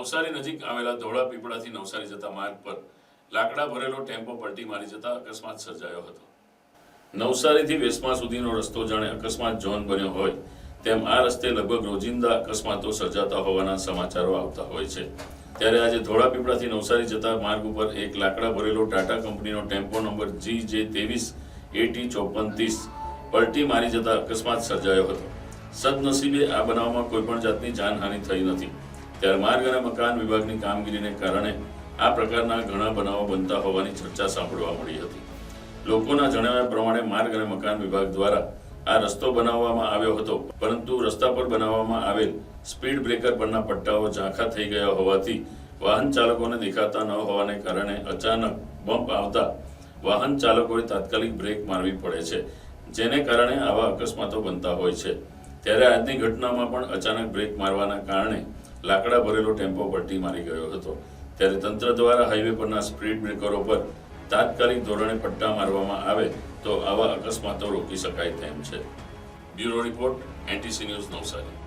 નવસારી નજીક આવેલા ધોળા પીપળાથી નવસારી જતા માર્ગ પર લાકડા ભરેલો ટેમ્પો પલટી મારી જતા અકસ્માત સર્જાયો હતો. નવસારીથી વેસમા સુધીનો રસ્તો જાણે અકસ્માત ઝોન બન્યો હોય તેમ આ રસ્તે લગભગ રોજિંદા અકસ્માતો સર્જાતા હોવાના સમાચારો આવતા હોય છે. ત્યારે આજે ધોળા પીપળાથી નવસારી જતા માર્ગ ઉપર એક લાકડા ભરેલો ટાટા કંપનીનો ટેમ્પો નંબર જી જે ત્રેવીસ એટી ચોપન ત્રીસ પલટી મારી જતા અકસ્માત સર્જાયો હતો. સદનસીબે આ બનાવમાં કોઈપણ જાતની જાનહાનિ થઈ નથી. ત્યારે માર્ગ અને મકાન વિભાગની કામગીરીને કારણે આ પ્રકારના ઘણા બનાવો બનતા હોવાની ચર્ચા સાંભળવા મળી હતી. લોકોના જણાવ્યા પ્રમાણે માર્ગ અને મકાન વિભાગ દ્વારા આ રસ્તો બનાવવામાં આવ્યો હતો, પરંતુ રસ્તા પર બનાવવામાં આવેલ સ્પીડ બ્રેકર પરના પટ્ટાઓ ઝાંખા થઈ ગયા હોવાથી વાહન ચાલકોને દેખાતા ન હોવાને કારણે અચાનક બમ્પ આવતા વાહન ચાલકોએ તાત્કાલિક બ્રેક મારવી પડે છે, જેને કારણે આવા અકસ્માતો બનતા હોય છે. ત્યારે આજની ઘટનામાં પણ અચાનક બ્રેક મારવાના કારણે લાકડા ભરેલો ટેમ્પો પલટી મારી ગયો હતો. ત્યારે તંત્ર દ્વારા હાઈવે પરના સ્પીડ બ્રેકરો પર તાત્કાલિક ધોરણે પટ્ટા મારવામાં આવે તો આવા અકસ્માતો રોકી શકાય તેમ છે. Bureau report, NTC news Navsari.